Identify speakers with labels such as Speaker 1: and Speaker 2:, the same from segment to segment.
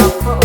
Speaker 1: song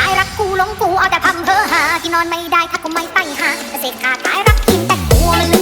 Speaker 1: ร้ายรักกูลงกูเอาแต่พัเธอหากินนอนไม่ได้ถ้ากูไม่ไปหาเสกขาดขายรักกิน
Speaker 2: แต่หัวมัน